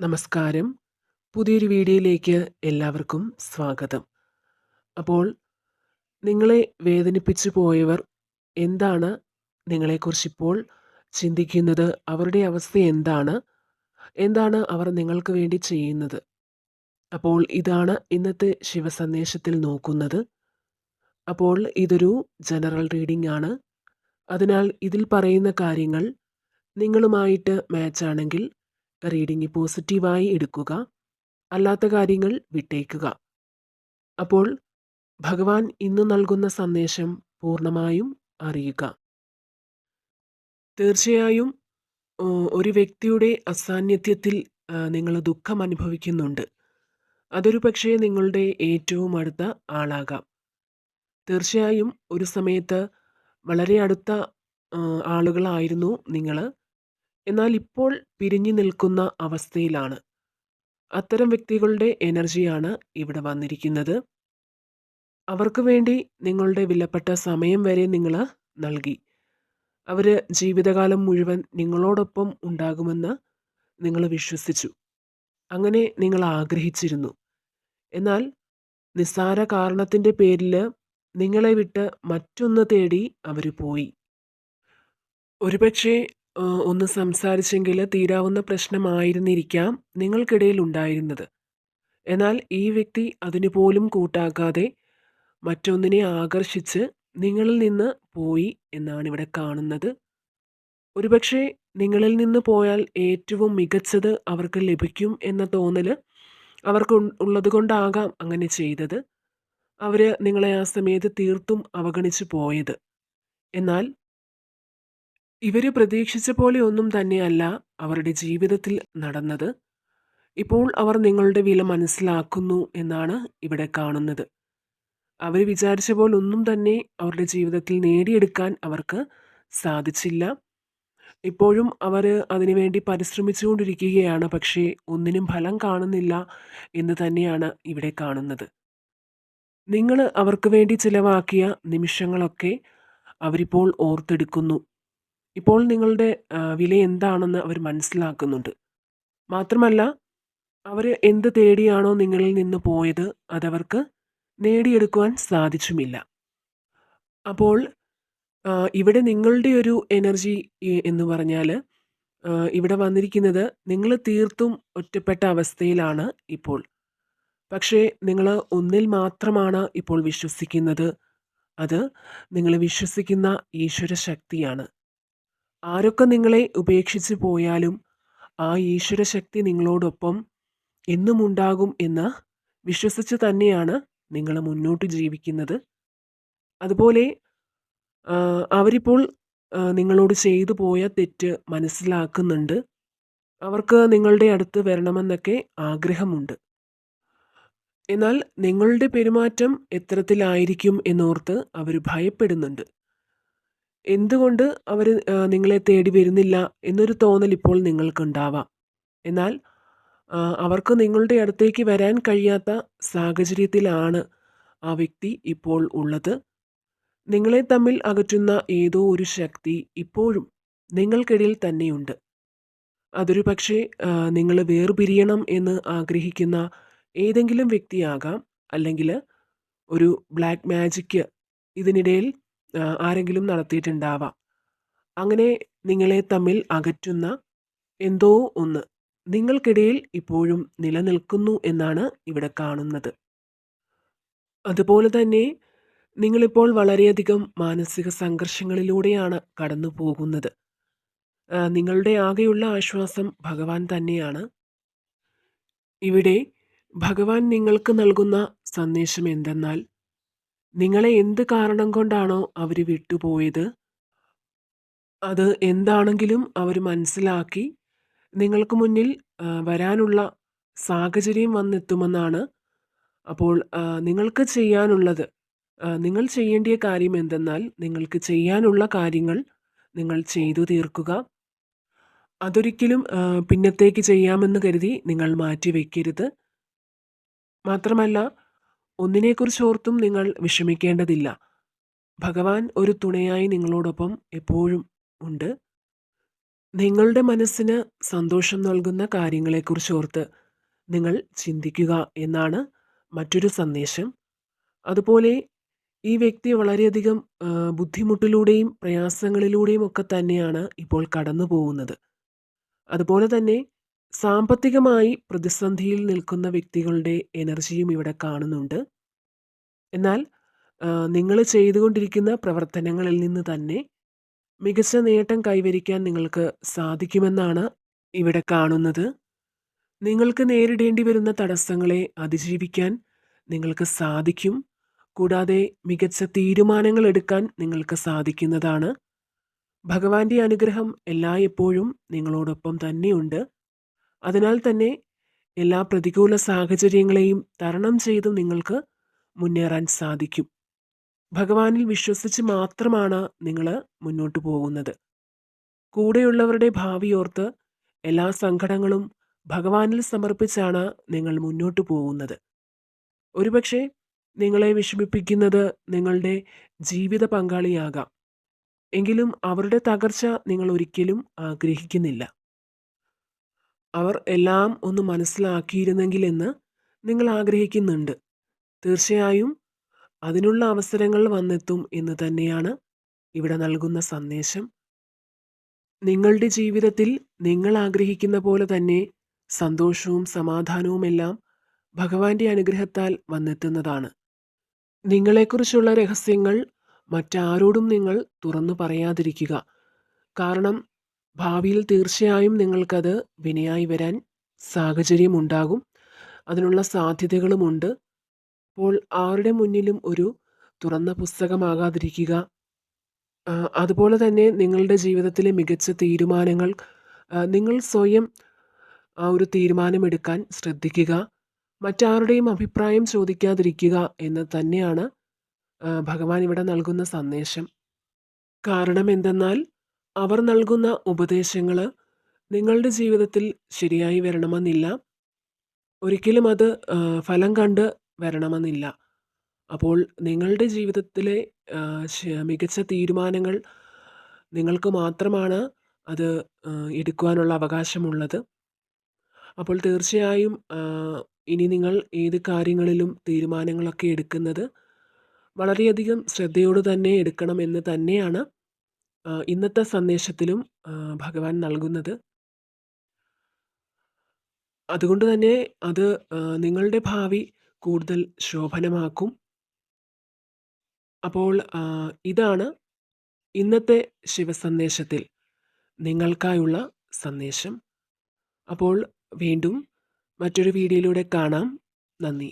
നമസ്കാരം. പുതിയൊരു വീഡിയോയിലേക്ക് എല്ലാവർക്കും സ്വാഗതം. അപ്പോൾ നിങ്ങളെ വേദനിപ്പിച്ചു പോയവർ എന്താണ് നിങ്ങളെക്കുറിച്ചിപ്പോൾ ചിന്തിക്കുന്നത്? അവരുടെ അവസ്ഥ എന്താണ്? എന്താണ് അവർ നിങ്ങൾക്ക് വേണ്ടി ചെയ്യുന്നത്? അപ്പോൾ ഇതാണ് ഇന്നത്തെ ശിവസന്ദേശത്തിൽ നോക്കുന്നത്. അപ്പോൾ ഇതൊരു ജനറൽ റീഡിംഗ് ആണ്. അതിനാൽ ഇതിൽ പറയുന്ന കാര്യങ്ങൾ നിങ്ങളുമായിട്ട് മാച്ച് ആണെങ്കിൽ റീഡിംഗ് പോസിറ്റീവായി എടുക്കുക. അല്ലാത്ത കാര്യങ്ങൾ വിട്ടേക്കുക. അപ്പോൾ ഭഗവാൻ ഇന്ന് നൽകുന്ന സന്ദേശം പൂർണമായും അറിയുക. തീർച്ചയായും ഒരു വ്യക്തിയുടെ അസാന്നിധ്യത്തിൽ നിങ്ങൾ ദുഃഖം അനുഭവിക്കുന്നുണ്ട്. അതൊരു പക്ഷേ നിങ്ങളുടെ ഏറ്റവും അടുത്ത ആളാകാം. തീർച്ചയായും ഒരു സമയത്ത് വളരെ അടുത്ത ആളുകളായിരുന്നു നിങ്ങൾ. എന്നാൽ ഇപ്പോൾ പിരിഞ്ഞു നിൽക്കുന്ന അവസ്ഥയിലാണ്. അത്തരം വ്യക്തികളുടെ എനർജിയാണ് ഇവിടെ വന്നിരിക്കുന്നത്. അവർക്ക് വേണ്ടി നിങ്ങളുടെ വിലപ്പെട്ട സമയം വരെ നിങ്ങൾ നൽകി. അവർ ജീവിതകാലം മുഴുവൻ നിങ്ങളോടൊപ്പം ഉണ്ടാകുമെന്ന് നിങ്ങൾ വിശ്വസിച്ചു. അങ്ങനെ നിങ്ങൾ ആഗ്രഹിച്ചിരുന്നു. എന്നാൽ നിസ്സാര കാരണത്തിന്റെ പേരിൽ നിങ്ങളെ വിട്ട് മറ്റൊന്ന് തേടി അവർ പോയി. ഒരുപക്ഷേ ഒന്ന് സംസാരിച്ചെങ്കിൽ തീരാവുന്ന പ്രശ്നമായിരുന്നിരിക്കാം നിങ്ങൾക്കിടയിൽ ഉണ്ടായിരുന്നത്. എന്നാൽ ഈ വ്യക്തി അതിനു പോലും കൂട്ടാക്കാതെ മറ്റൊന്നിനെ ആകർഷിച്ച് നിങ്ങളിൽ നിന്ന് പോയി എന്നാണ് ഇവിടെ കാണുന്നത്. ഒരുപക്ഷെ നിങ്ങളിൽ നിന്ന് പോയാൽ ഏറ്റവും മികച്ചത് അവർക്ക് ലഭിക്കും എന്ന തോന്നൽ അവർക്ക് ഉള്ളത് ഉള്ളതുകൊണ്ടാകാം അങ്ങനെ ചെയ്തത്. അവർ നിങ്ങളെ ആ സമയത്ത് തീർത്തും അവഗണിച്ചു പോയത്. എന്നാൽ ഇവർ പ്രതീക്ഷിച്ച പോലെ ഒന്നും തന്നെയല്ല അവരുടെ ജീവിതത്തിൽ നടന്നത്. ഇപ്പോൾ അവർ നിങ്ങളുടെ വില മനസ്സിലാക്കുന്നു എന്നാണ് ഇവിടെ കാണുന്നത്. അവർ വിചാരിച്ച പോലെ ഒന്നും തന്നെ അവരുടെ ജീവിതത്തിൽ നേടിയെടുക്കാൻ അവർക്ക് സാധിച്ചില്ല. ഇപ്പോഴും അവർ അതിനുവേണ്ടി പരിശ്രമിച്ചുകൊണ്ടിരിക്കുകയാണ്. പക്ഷേ ഒന്നിനും ഫലം കാണുന്നില്ല എന്ന് തന്നെയാണ് ഇവിടെ കാണുന്നത്. നിങ്ങൾ അവർക്ക് വേണ്ടി ചിലവാക്കിയ നിമിഷങ്ങളൊക്കെ അവരിപ്പോൾ ഓർത്തെടുക്കുന്നു. ഇപ്പോൾ നിങ്ങളുടെ വില എന്താണെന്ന് അവർ മനസ്സിലാക്കുന്നുണ്ട്. മാത്രമല്ല അവർ എന്ത് തേടിയാണോ നിങ്ങളിൽ നിന്ന് പോയത് അതവർക്ക് നേടിയെടുക്കുവാൻ സാധിച്ചുമില്ല. അപ്പോൾ ഇവിടെ നിങ്ങളുടെ ഒരു എനർജി എന്ന് പറഞ്ഞാൽ ഇവിടെ വന്നിരിക്കുന്നത് നിങ്ങൾ തീർത്തും ഒറ്റപ്പെട്ട അവസ്ഥയിലാണ് ഇപ്പോൾ. പക്ഷേ നിങ്ങൾ ഒന്നിൽ മാത്രമാണ് ഇപ്പോൾ വിശ്വസിക്കുന്നത്. അത് നിങ്ങൾ വിശ്വസിക്കുന്ന ഈശ്വരശക്തിയാണ്. ആരൊക്കെ നിങ്ങളെ ഉപേക്ഷിച്ച് പോയാലും ആ ഈശ്വര ശക്തി നിങ്ങളോടൊപ്പം എന്നും ഉണ്ടാകും എന്ന് വിശ്വസിച്ച് തന്നെയാണ് നിങ്ങൾ മുന്നോട്ട് ജീവിക്കുന്നത്. അതുപോലെ അവരിപ്പോൾ നിങ്ങളോട് ചെയ്തു പോയ തെറ്റ് മനസ്സിലാക്കുന്നുണ്ട്. അവർക്ക് നിങ്ങളുടെ അടുത്ത് വരണമെന്നൊക്കെ ആഗ്രഹമുണ്ട്. എന്നാൽ നിങ്ങളുടെ പെരുമാറ്റം എത്തരത്തിലായിരിക്കും എന്നോർത്ത് അവർ ഭയപ്പെടുന്നുണ്ട്. എന്തുകൊണ്ട് അവർ നിങ്ങളെ തേടി വരുന്നില്ല എന്നൊരു തോന്നൽ ഇപ്പോൾ നിങ്ങൾക്കുണ്ടാവാം. എന്നാൽ അവർക്ക് നിങ്ങളുടെ അടുത്തേക്ക് വരാൻ കഴിയാത്ത സാഹചര്യത്തിലാണ് ആ വ്യക്തി ഇപ്പോൾ ഉള്ളത്. നിങ്ങളെ തമ്മിൽ അകറ്റുന്ന ഏതോ ഒരു ശക്തി ഇപ്പോഴും നിങ്ങൾക്കിടയിൽ തന്നെയുണ്ട്. അതൊരു പക്ഷേ നിങ്ങൾ വേർപിരിയണം എന്ന് ആഗ്രഹിക്കുന്ന ഏതെങ്കിലും വ്യക്തിയാകാം. അല്ലെങ്കിൽ ഒരു ബ്ലാക്ക് മാജിക്ക് ഇതിനിടയിൽ ആരെങ്കിലും നടത്തിയിട്ടുണ്ടാവാം. അങ്ങനെ നിങ്ങളെ തമ്മിൽ അകറ്റുന്ന എന്തോ ഒന്ന് നിങ്ങൾക്കിടയിൽ ഇപ്പോഴും നിലനിൽക്കുന്നു എന്നാണ് ഇവിടെ കാണുന്നത്. അതുപോലെ തന്നെ നിങ്ങളിപ്പോൾ വളരെയധികം മാനസിക സംഘർഷങ്ങളിലൂടെയാണ് കടന്നു പോകുന്നത്. നിങ്ങളുടെ ആകെയുള്ള ആശ്വാസം ഭഗവാൻ തന്നെയാണ്. ഇവിടെ ഭഗവാൻ നിങ്ങൾക്ക് നൽകുന്ന സന്ദേശം എന്തെന്നാൽ നിങ്ങളെ എന്ത് കാരണം കൊണ്ടാണോ അവർ വിട്ടുപോയത് അത് എന്താണെങ്കിലും അവർ മനസ്സിലാക്കി നിങ്ങൾക്ക് മുന്നിൽ വരാനുള്ള സാഹചര്യം വന്നെത്തുമെന്നാണ്. അപ്പോൾ നിങ്ങൾക്ക് ചെയ്യാനുള്ളത് നിങ്ങൾ ചെയ്യേണ്ടിയ കാര്യം എന്തെന്നാൽ നിങ്ങൾക്ക് ചെയ്യാനുള്ള കാര്യങ്ങൾ നിങ്ങൾ ചെയ്തു തീർക്കുക. അതൊരിക്കലും പിന്നത്തേക്ക് ചെയ്യാമെന്ന് കരുതി നിങ്ങൾ മാറ്റിവെക്കരുത്. മാത്രമല്ല ഒന്നിനെക്കുറിച്ചോർത്തും നിങ്ങൾ വിഷമിക്കേണ്ടതില്ല. ഭഗവാൻ ഒരു തുണയായി നിങ്ങളോടൊപ്പം എപ്പോഴും ഉണ്ട്. നിങ്ങളുടെ മനസ്സിന് സന്തോഷം നൽകുന്ന കാര്യങ്ങളെക്കുറിച്ച് കാര്യങ്ങളെക്കുറിച്ചോർത്ത് നിങ്ങൾ ചിന്തിക്കുക എന്നാണ് മറ്റൊരു സന്ദേശം അതുപോലെ ഈ വ്യക്തി വളരെയധികം ബുദ്ധിമുട്ടിലൂടെയും പ്രയാസങ്ങളിലൂടെയും ഒക്കെ തന്നെയാണ് ഇപ്പോൾ കടന്നു പോകുന്നത് അതുപോലെ തന്നെ സാമ്പത്തികമായി പ്രതിസന്ധിയിൽ നിൽക്കുന്ന വ്യക്തികളുടെ എനർജിയും ഇവിടെ കാണുന്നുണ്ട്. എന്നാൽ നിങ്ങൾ ചെയ്തുകൊണ്ടിരിക്കുന്ന പ്രവർത്തനങ്ങളിൽ നിന്ന് തന്നെ മികച്ച നേട്ടം കൈവരിക്കാൻ നിങ്ങൾക്ക് സാധിക്കുമെന്നാണ് ഇവിടെ കാണുന്നത്. നിങ്ങൾക്ക് നേരിടേണ്ടി വരുന്ന തടസ്സങ്ങളെ അതിജീവിക്കാൻ നിങ്ങൾക്ക് സാധിക്കും. കൂടാതെ മികച്ച തീരുമാനങ്ങൾ എടുക്കാൻ നിങ്ങൾക്ക് സാധിക്കുന്നതാണ്. ഭഗവാന്റെ അനുഗ്രഹം എല്ലായ്പ്പോഴും നിങ്ങളോടൊപ്പം തന്നെയുണ്ട്. അതിനാൽ തന്നെ എല്ലാ പ്രതികൂല സാഹചര്യങ്ങളെയും തരണം ചെയ്ത് നിങ്ങൾക്ക് മുന്നേറാൻ സാധിക്കും. ഭഗവാനിൽ വിശ്വസിച്ച് മാത്രമാണ് നിങ്ങൾ മുന്നോട്ട് പോകുന്നത്. കൂടെയുള്ളവരുടെ ഭാവിയോർത്ത് എല്ലാ സങ്കടങ്ങളും ഭഗവാനിൽ സമർപ്പിച്ചാണ് നിങ്ങൾ മുന്നോട്ട് പോകുന്നത്. ഒരുപക്ഷെ നിങ്ങളെ വിഷമിപ്പിക്കുന്നത് നിങ്ങളുടെ ജീവിത പങ്കാളിയാകാം. എങ്കിലും അവരുടെ തകർച്ച നിങ്ങൾ ഒരിക്കലും ആഗ്രഹിക്കുന്നില്ല. അവർ എല്ലാം ഒന്ന് മനസ്സിലാക്കിയിരുന്നെങ്കിലെന്ന് നിങ്ങൾ ആഗ്രഹിക്കുന്നുണ്ട്. തീർച്ചയായും അതിനുള്ള അവസരങ്ങൾ വന്നെത്തും എന്ന് തന്നെയാണ് ഇവിടെ നൽകുന്ന സന്ദേശം. നിങ്ങളുടെ ജീവിതത്തിൽ നിങ്ങൾ ആഗ്രഹിക്കുന്ന പോലെ തന്നെ സന്തോഷവും സമാധാനവുമെല്ലാം ഭഗവാന്റെ അനുഗ്രഹത്താൽ വന്നെത്തുന്നതാണ്. നിങ്ങളെക്കുറിച്ചുള്ള രഹസ്യങ്ങൾ മറ്റാരോടും നിങ്ങൾ തുറന്നു പറയാതിരിക്കുക. കാരണം ഭാവിയിൽ തീർച്ചയായും നിങ്ങൾക്കത് വിനയായി വരാൻ സാഹചര്യമുണ്ടാകും. അതിനുള്ള സാധ്യതകളുമുണ്ട്. അപ്പോൾ ആരുടെ മുന്നിലും ഒരു തുറന്ന പുസ്തകമാകാതിരിക്കുക അതുപോലെ തന്നെ നിങ്ങളുടെ ജീവിതത്തിലെ മികച്ച തീരുമാനങ്ങൾ നിങ്ങൾ സ്വയം ആ ഒരു തീരുമാനമെടുക്കാൻ ശ്രദ്ധിക്കുക. മറ്റാരുടെയും അഭിപ്രായം ചോദിക്കാതിരിക്കുക എന്ന് തന്നെയാണ് ഭഗവാൻ ഇവിടെ നൽകുന്ന സന്ദേശം. കാരണം എന്തെന്നാൽ അവർ നൽകുന്ന ഉപദേശങ്ങൾ നിങ്ങളുടെ ജീവിതത്തിൽ ശരിയായി വരണമെന്നില്ല. ഒരിക്കലും അത് ഫലം കണ്ട് വരണമെന്നില്ല. അപ്പോൾ നിങ്ങളുടെ ജീവിതത്തിലെ മികച്ച തീരുമാനങ്ങൾ നിങ്ങൾക്ക് മാത്രമാണ് അത് എടുക്കുവാനുള്ള അവകാശമുള്ളത്. അപ്പോൾ തീർച്ചയായും ഇനി നിങ്ങൾ ഏത് കാര്യങ്ങളിലും തീരുമാനങ്ങളൊക്കെ എടുക്കുന്നത് വളരെയധികം ശ്രദ്ധയോട് തന്നെ എടുക്കണം എന്ന് തന്നെയാണ്. ഇന്നത്തെ സന്ദേശത്തിലും ഭഗവാൻ നൽകുന്നത്. അതുകൊണ്ട് തന്നെ അത് നിങ്ങളുടെ ഭാവി കൂടുതൽ ശോഭനമാക്കും. അപ്പോൾ ഇതാണ് ഇന്നത്തെ ശിവസന്ദേശത്തിൽ നിങ്ങൾക്കായുള്ള സന്ദേശം. അപ്പോൾ വീണ്ടും മറ്റൊരു വീഡിയോയിലൂടെ കാണാം. നന്ദി.